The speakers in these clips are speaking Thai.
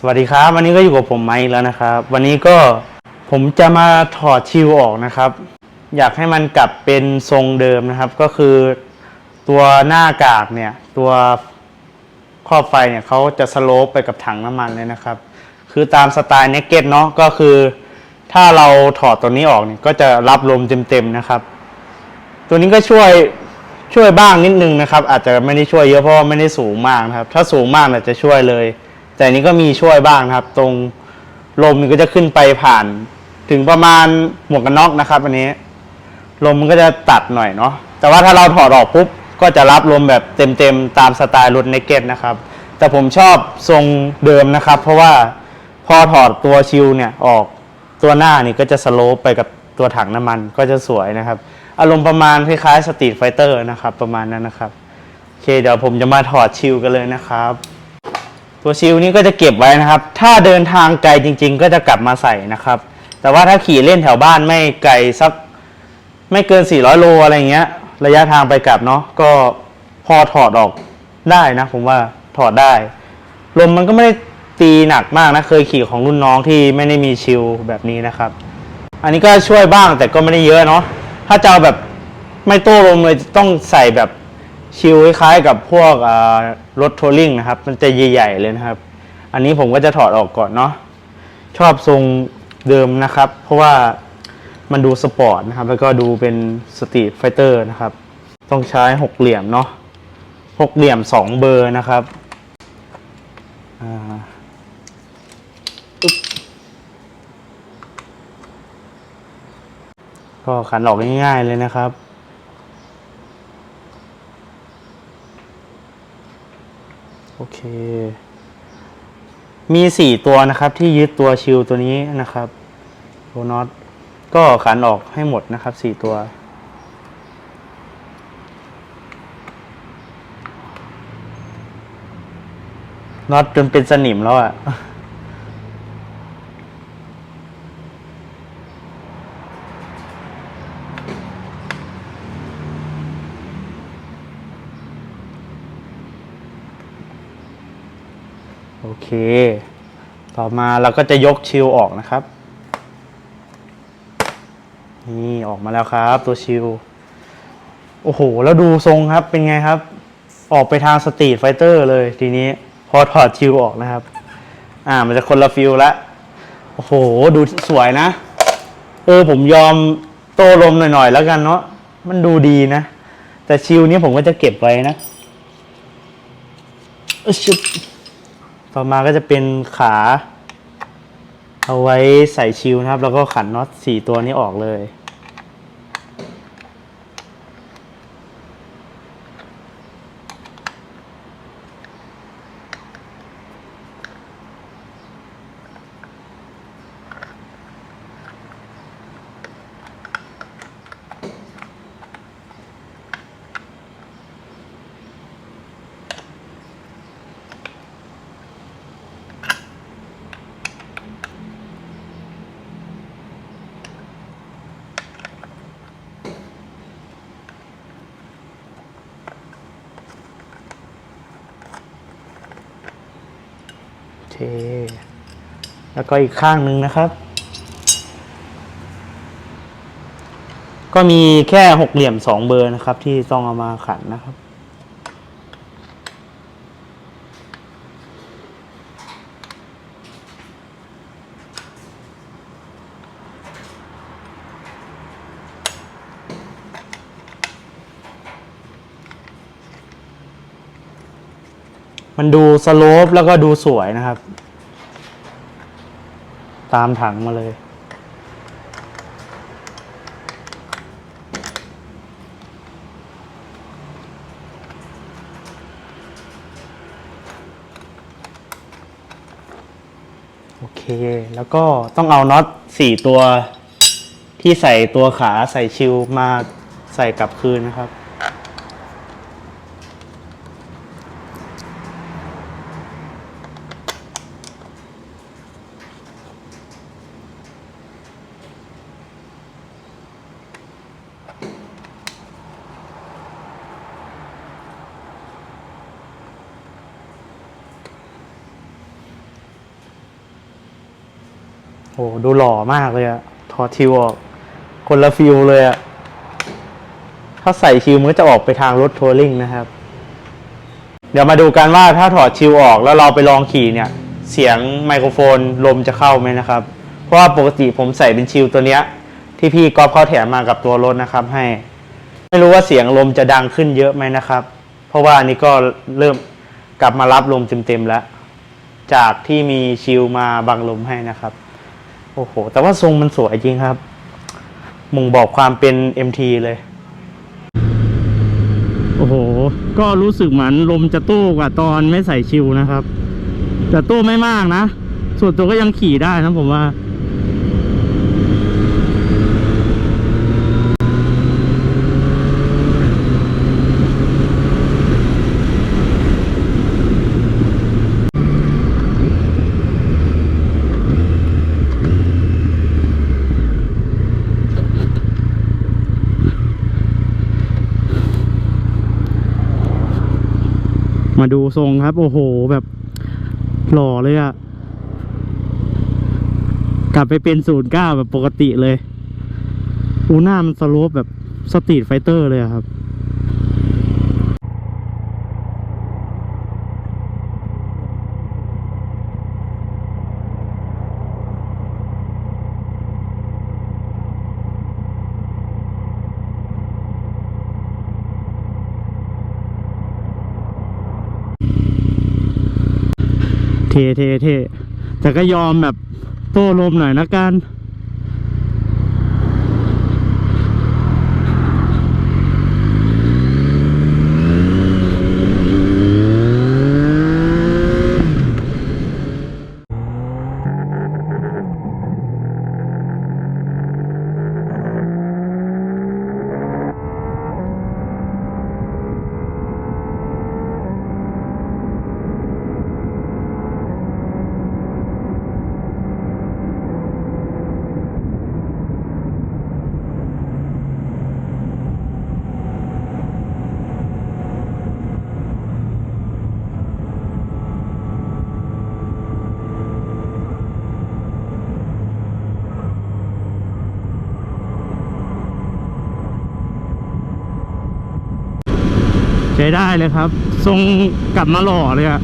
สวัสดีครับวันนี้ก็อยู่กับผมไมค์แล้วนะครับ วันนี้ก็ผมจะมาถอดชิวออกนะครับ อยากให้มันกลับเป็นทรงเดิมนะครับ ก็คือตัวหน้ากากเนี่ย ตัวครอบไฟเนี่ยเขาจะสโลปไปกับถังน้ำมันเลยนะครับ คือตามสไตล์เนกเก็ตเนาะก็คือ ถ้าเราถอดตัวนี้ออกเนี่ยก็จะรับลมเต็มๆนะครับ ตัวนี้ก็ช่วยช่วยบ้างนิดนึงนะครับ อาจจะไม่ได้ช่วยเยอะเพราะว่าไม่ได้สูงมากนะครับ ถ้าสูงมากเนี่ยจะช่วยเลย แต่อันนี้ก็มีช่วยบ้างนะครับ ตรงลมมันก็จะขึ้นไปผ่าน ถึงประมาณหมวกกันน็อกนะครับ อันนี้ ลมมันก็จะตัดหน่อยเนาะแต่ว่าถ้าเราถอดออกปุ๊บก็จะรับลมแบบเต็มๆตามสไตล์รถเนกเก็ตนะครับ แต่ผมชอบทรงเดิมนะครับ เพราะว่าพอถอดตัวชิลเนี่ยออกตัวหน้านี่ก็จะสโลปไปกับตัวถังน้ำมันก็จะสวยนะครับ อารมณ์ประมาณคล้ายๆสตรีทไฟเตอร์นะครับ ประมาณนั้นนะครับโอเคเดี๋ยวผมจะมาถอดชิลกันเลยนะครับ ตัวชิลนี้ก็จะเก็บไว้นะครับ ถ้าเดินทางไกลจริง ๆ ก็จะกลับมาใส่นะครับ แต่ว่าถ้าขี่เล่นแถวบ้านไม่ไกลสักไม่เกิน 400 โลอะไรเงี้ย ระยะทางไปกลับเนาะก็พอถอดออกได้นะ ผมว่าถอดได้ ลมมันก็ไม่ได้ตีหนักมากนะ เคยขี่ของรุ่นน้องที่ไม่ได้มีชิลแบบนี้นะครับ อันนี้ก็ช่วยบ้างแต่ก็ไม่ได้เยอะเนาะถ้าจะเอาแบบไม่โต้ลมเลยต้องใส่แบบ ชิลคล้ายๆกับพวกรถทัวริงนะครับ มันจะใหญ่ๆเลยนะครับ อันนี้ผมก็จะถอดออกก่อนเนาะชอบทรงเดิมนะครับ เพราะว่ามันดูสปอร์ตนะครับ แล้วก็ดูเป็นสตรีทไฟเตอร์นะครับ ต้องใช้หกเหลี่ยมเนาะหกเหลี่ยมสองเบอร์นะครับอ่าอึ๊บก็ขันออกง่ายๆเลยนะครับ โอเค มีสี่ตัวนะครับ ที่ยึดตัวชิลตัวนี้นะครับตัวน็อตก็ขันออกให้หมดนะครับสี่ตัว น็อตจนเป็นสนิมแล้วอะ่ะ เค ต่อมาเราก็จะยกชิลออกนะครับ นี่ออกมาแล้วครับ ตัวชิลโอ้โห แล้วดูทรงครับเป็นไงครับ ออกไปทางสตรีทไฟเตอร์เลยทีนี้ พอถอดชิลออกนะครับ อ่ามันจะคนละฟิลละโอ้โห ดูสวยนะ เออผมยอมโตลมหน่อยๆแล้วกันเนาะมันดูดีนะ แต่ชิลนี้ผมก็จะเก็บไว้นะอึ๊ชึบ ต่อมาก็จะเป็นขา เอาไว้ใส่ชิวนะครับ แล้วก็ขันน็อตสี่ตัวนี้ออกเลย แล้วก็อีกข้างหนึ่งนะครับ ก็มีแค่หกเหลี่ยมสองเบอร์นะครับ ที่ต้องเอามาขันนะครับ มันดูสโลปแล้วก็ดูสวยนะครับ ตามถังมาเลย โอเค แล้วก็ต้องเอาน็อตสี่ตัวที่ใส่ตัวขาใส่ชิลมาใส่กลับคืนนะครับ หดูหล่อมากเลยอะถอดชิวออก คนละฟิลเลยอะถ้าใส่ชิวมันก็จะออกไปทางรถทัวริงนะครับ เดี๋ยวมาดูกันว่าถ้าถอดชิวออกแล้วเราไปลองขี่เนี่ย เสียงไมโครโฟนลมจะเข้าไหมนะครับ เพราะว่าปกติผมใส่เป็นชิวตัวเนี้ย ที่พี่ก๊อฟเขาแถมมากับตัวรถนะครับ ให้ ไม่รู้ว่าเสียงลมจะดังขึ้นเยอะไหมนะครับ เพราะว่าอันนี้ก็เริ่มกลับมารับลมเต็มๆแล้ว จากที่มีชิลมาบังลมให้นะครับ อ้โห แต่ว่าทรงมันสวยจริงครับมุงบอกความเป็น MT เลย โอ้โห ก็รู้สึกเหมือนลมจะตู้กว่าตอนไม่ใส่ชิวนะครับ แต่ตู้ไม่มากนะ ส่วนตัวก็ยังขี่ได้นะผมว่า ดูทรงครับ โอ้โหแบบหล่อเลยอะกลับไปเป็นศูนย์เก้าแบบปกติเลย อูหน้ามันสโลปแบบสตรีทไฟเตอร์เลยอะครับ เทเทเทแต่ก็ยอมแบบโต้ลมหน่อยนะกัน ใช้ได้เลยครับ ทรงกลับมาหล่อเลยอะ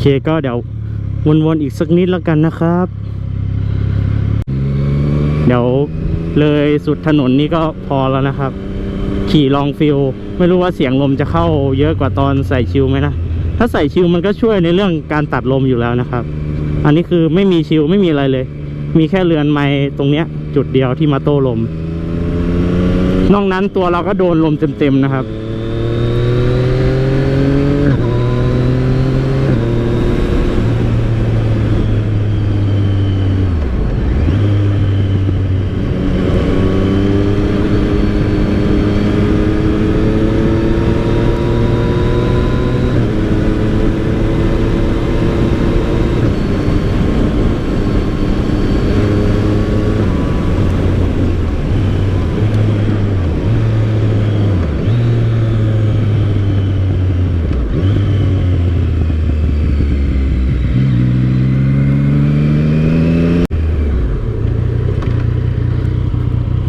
เคก็เดี๋ยววนๆอีกสักนิดแล้วกันนะครับ เดี๋ยวเลยสุดถนนนี้ก็พอแล้วนะครับ ขี่ลองฟิลไม่รู้ว่าเสียงลมจะเข้าเยอะกว่าตอนใส่ชิลไหมนะถ้าใส่ชิลมันก็ช่วยในเรื่องการตัดลมอยู่แล้วนะครับ อันนี้คือไม่มีชิลไม่มีอะไรเลย มีแค่เรือนไม้ตรงเนี้ย จุดเดียวที่มาโต้ลม นอกนั้นตัวเราก็โดนลมเต็มๆนะครับ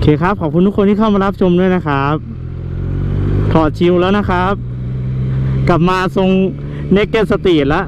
เคครับ ขอบคุณทุกคนที่เข้ามารับชมด้วยนะครับ ถอดชิลแล้วนะครับ กลับมาทรงเนกเกตสตีแล้ว